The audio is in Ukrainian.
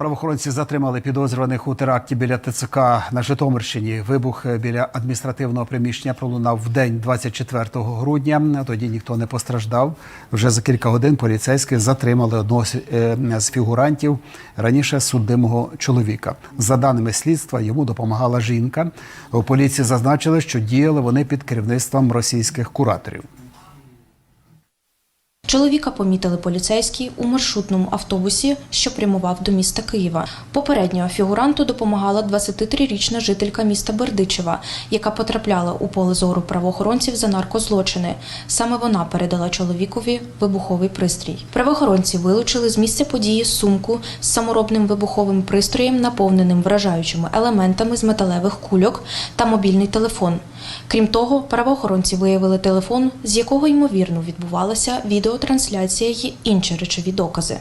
Правоохоронці затримали підозрюваних у теракті біля ТЦК на Житомирщині. Вибух біля адміністративного приміщення пролунав в день 24 грудня. Тоді ніхто не постраждав. Вже за кілька годин поліцейські затримали одного е, з фігурантів раніше судимого чоловіка. За даними слідства, йому допомагала жінка. У поліції зазначили, що діяли вони під керівництвом російських кураторів. Чоловіка помітили поліцейські у маршрутному автобусі, що прямував до міста Києва. Попередньо фігуранту допомагала 23-річна жителька міста Бердичева, яка потрапляла у поле зору правоохоронців за наркозлочини. Саме вона передала чоловікові вибуховий пристрій. Правоохоронці вилучили з місця події сумку з саморобним вибуховим пристроєм, наповненим вражаючими елементами з металевих кульок та мобільний телефон. Крім того, правоохоронці виявили телефон, з якого ймовірно відбувалася відеотрансляція й інші речові докази.